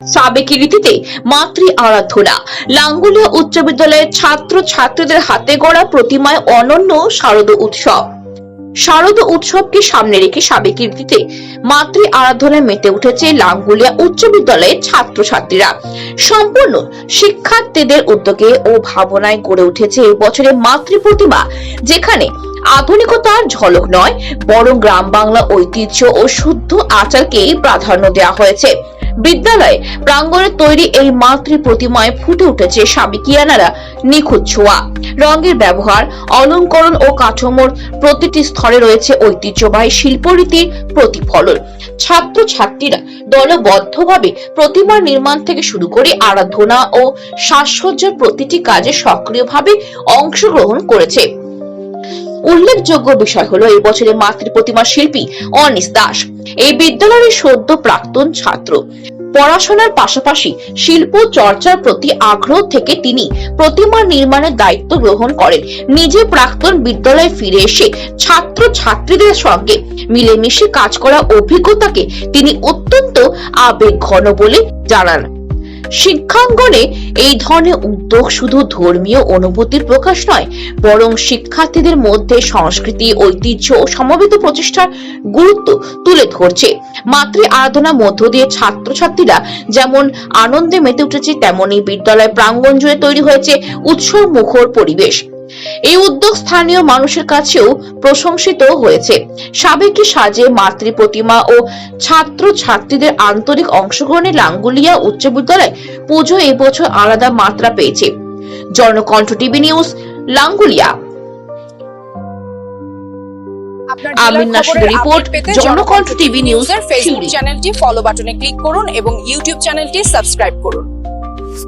সাবেকি রীতিতে মাতৃ আরাধনা। লাঙ্গুলিয়া উচ্চ বিদ্যালয়ের ছাত্র ছাত্রীদের হাতে গড়া প্রতিমায় অনন্য শারদ উৎসব। শারদ উৎসবকে সামনে রেখে সাবেকি রীতিতে মাতৃ আরাধনায় মেতে উঠেছে লাঙ্গুলিয়া উচ্চ বিদ্যালয়ের ছাত্রছাত্রীরা সম্পূর্ণ শিক্ষার্থীদের উদ্যোগে ও ভাবনায় গড়ে উঠেছে এই বছরের মাতৃ প্রতিমা, যেখানে আধুনিকতার ঝলক নয়, বরং গ্রাম বাংলা ঐতিহ্য ও শুদ্ধ আচারকেই প্রাধান্য দেওয়া হয়েছে। বিদ্যালয়ে প্রাঙ্গণে তৈরি এই মাতৃ প্রতিমায় ফুটে উঠেছে সাবিকিয়ানারা নিখুঁত ছোঁয়া। রঙের ব্যবহার, অলঙ্করণ ও কাঠামোর প্রতিটি স্তরে রয়েছে ঐতিহ্যবাহী শিল্পরীতির প্রতিফলন। ছাত্র ছাত্রীরা দলবদ্ধভাবে প্রতিমার নির্মাণ থেকে শুরু করে আরাধনা ও সাজসজ্জার প্রতিটি কাজে সক্রিয়ভাবে অংশগ্রহণ করেছে। উল্লেখযোগ্য বিষয় হলো, এই বছরের মাতৃ প্রতিমা শিল্পী অনিস দাস। এই বিদ্যালয়ের সদ্য প্রাক্তন ছাত্র। পড়াশোনার পাশাপাশি শিল্প চর্চার প্রতি আগ্রহ থেকে তিনি প্রতিমা নির্মাণের দায়িত্ব গ্রহণ করেন। নিজে প্রাক্তন বিদ্যালয়ে ফিরে এসে ছাত্র ছাত্রীদের সঙ্গে মিলেমিশে কাজ করা অভিজ্ঞতাকে তিনি অত্যন্ত আবেগ ঘন বলে জানান। শিক্ষাঙ্গনে এই ধরনের উদ্যোগ শুধু ধর্মীয় অনুভূতির প্রকাশ নয়, বরং শিক্ষার্থীদের মধ্যে সংস্কৃতি, ঐতিহ্য ও সমবেত প্রচেষ্টার গুরুত্ব তুলে ধরছে। মাতৃ আরাধনা মধ্য দিয়ে ছাত্রছাত্রীরা যেমন আনন্দে মেতে উঠেছে, তেমনি বিদ্যালয় প্রাঙ্গণ জুড়ে তৈরি হয়েছে উৎসব মুখর পরিবেশ। এই উদ্যোগ স্থানীয় মানুষের কাছেও প্রশংসিত হয়েছে। সাবেকি সাজে মাতৃ প্রতিমা ও ছাত্র ছাত্রীদের আন্তরিক অংশগ্রহণে লাঙ্গুলিয়া উচ্চ বিদ্যালয় পুজো এবছর আলাদা মাত্রা পেয়েছে। Janakantha TV news Languliya. Amin report, Janakantha TV news, Facebook চ্যানেলটি ফলো বাটনে ক্লিক করুন এবং ইউটিউব চ্যানেলটি সাবস্ক্রাইব করুন।